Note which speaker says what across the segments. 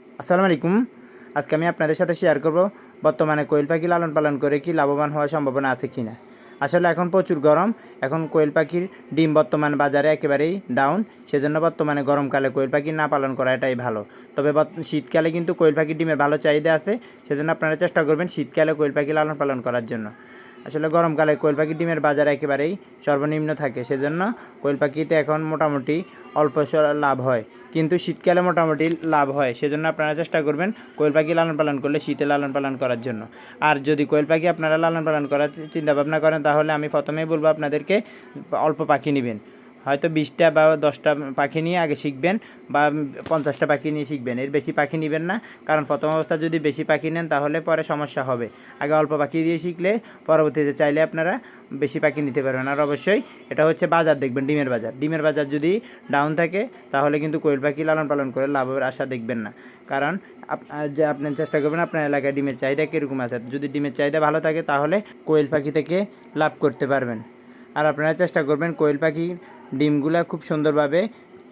Speaker 1: আসসালামু আলাইকুম। আজকে আমি আপনাদের সাথে শেয়ার করব বর্তমানে কোয়েল পাখি লালন পালন করে কি লাভবান হওয়ার সম্ভাবনা আছে কি না আসলে এখন প্রচুর গরম, এখন কোয়েল পাখির ডিম বর্তমানে বাজারে একেবারেই ডাউন সেজন্য বর্তমানে গরমকালে কোয়েল পাখি না পালন করা এটাই ভালো। তবে শীতকালে কিন্তু কোয়েল পাখির ডিমের ভালো চাহিদা আছে, সেজন্য আপনারা চেষ্টা করবেন শীতকালে কোয়েল পাখি লালন পালন করার জন্য। আসলে গরমকালে কোয়েল পাখি ডিমের বাজার একেবারেই সর্বনিম্ন থাকে, সেজন্য কোয়েল পাখিতে এখন মোটামুটি অল্প লাভ হয়। কিন্তু শীতকালে মোটামুটি লাভ হয়, সেজন্য আপনারা চেষ্টা করবেন কোয়েল পাখি লালন পালন করলে শীতে লালন পালন করার জন্য। আর যদি কোয়েল পাখি আপনারা লালন পালন করার চিন্তাভাবনা করেন, তাহলে আমি প্রথমেই বলব আপনাদেরকে অল্প পাখি নেবেন। হয়তো বিশটা বা দশটা পাখি নিয়ে আগে শিখবেন বা পঞ্চাশটা পাখি নিয়ে শিখবেন। এর বেশি পাখি নেবেন না, কারণ প্রথম অবস্থা যদি বেশি পাখি নেন তাহলে পরে সমস্যা হবে। আগে অল্প পাখি দিয়ে শিখলে পরবর্তীতে চাইলে আপনারা বেশি পাখি নিতে পারবেন। আর অবশ্যই এটা হচ্ছে বাজার, দেখবেন ডিমের বাজার। ডিমের বাজার যদি ডাউন থাকে তাহলে কিন্তু কোয়েল পাখি লালন পালন করে লাভের আশা দেখবেন না। কারণ যে আপনি চেষ্টা করবেন আপনার এলাকায় ডিমের চাহিদা কীরকম আছে। যদি ডিমের চাহিদা ভালো থাকে তাহলে কোয়েল পাখি থেকে লাভ করতে পারবেন। আর আপনারা চেষ্টা করবেন কোয়েল পাখির ডিমগুলা খুব সুন্দরভাবে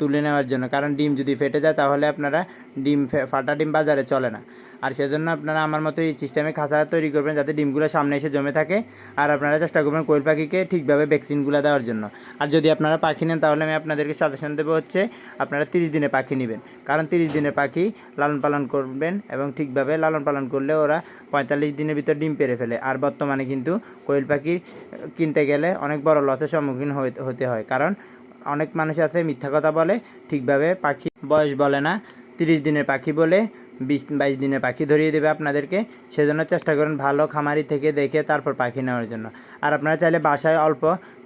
Speaker 1: তুলে নেওয়ার জন্য। কারণ ডিম যদি ফেটে যায়, তাহলে আপনারা ডিম ফাটা ডিম বাজারে চলে না। আর সেজন্য আপনারা আমার মতো এই সিস্টেমে খাঁচা তৈরি করবেন, যাতে ডিমগুলো সামনে এসে জমে থাকে। আর আপনারা চেষ্টা করবেন কোয়েল পাখিকে ঠিকভাবে ভ্যাকসিনগুলো দেওয়ার জন্য। আর যদি আপনারা পাখি নেন, তাহলে আমি আপনাদেরকে সাজেশন দেবো হচ্ছে, আপনারা তিরিশ দিনে পাখি নেবেন। কারণ তিরিশ দিনে পাখি লালন পালন করবেন এবং ঠিকভাবে লালন পালন করলে ওরা পঁয়তাল্লিশ দিনের ভিতর ডিম পেরে ফেলে। আর বর্তমানে কিন্তু কোয়েল পাখি কিনতে গেলে অনেক বড় লসের সম্মুখীন হতে হয়। কারণ অনেক মানুষ আছে, মিথ্যা কথা বলে, ঠিকভাবে পাখি বয়স বলে না। তিরিশ দিনের পাখি বলে, বিশ, বাইশ দিনের পাখি ধরিয়ে দেবে আপনাদেরকে। সেজন্য চেষ্টা করুন ভালো খামারি থেকে দেখে তারপর পাখি নেওয়ার জন্য। আর আপনারা চাইলে বাসায় অল্প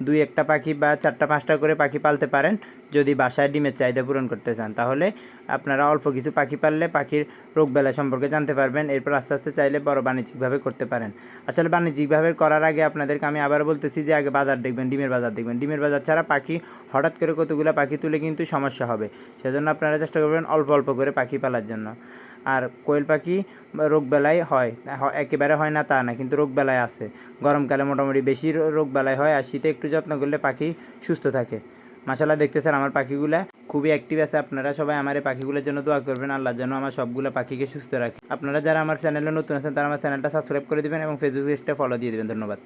Speaker 1: দুই একটা পাখি বা চারটা, পাঁচটা করে পাখি পালতে পারেন। যদি বাসায় ডিমের চাহিদা পূরণ করতে চান, তাহলে আপনারা অল্প কিছু পাখি পাললে পাখির রোগবেলা সম্পর্কে জানতে পারবেন। এরপর আস্তে আস্তে চাইলে বড় বাণিজ্যিকভাবে করতে পারেন। আসলে বাণিজ্যিকভাবে করার আগে আপনাদেরকে আমি আবার বলতেছি যে, আগে বাজার দেখবেন, ডিমের বাজার দেখবেন। ডিমের বাজার ছাড়া পাখি হঠাৎ করে কতগুলো পাখি তুলে কিন্তু সমস্যা হবে। সেজন্য আপনারা চেষ্টা করবেন অল্প অল্প করে পাখি পালার জন্য। আর কোয়েল পাখি রোগবেলায় হয় একেবারে হয় না তা না, কিন্তু রোগবেলায় আছে। গরমকালে মোটামুটি বেশি রোগবেলায় হয়, আর শীতে একটু যত্ন করলে পাখি সুস্থ থাকে। মাসাল্লাহ দেখতেছেন আমার পাখিগুলা খুবই অ্যাক্টিভ আছে। আপনারা সবাই আমার এই পাখিগুলোর জন্য দোয়া করবেন। আল্লাহ যেন আমার সবগুলো পাখিকে সুস্থ রাখে। আপনারা যারা আমার চ্যানেলে নতুন আছেন, তারা আমার চ্যানেলটা সাবস্ক্রাইব করে দেবেন এবং ফেসবুক পেজটা ফলো দিয়ে দেবেন। ধন্যবাদ।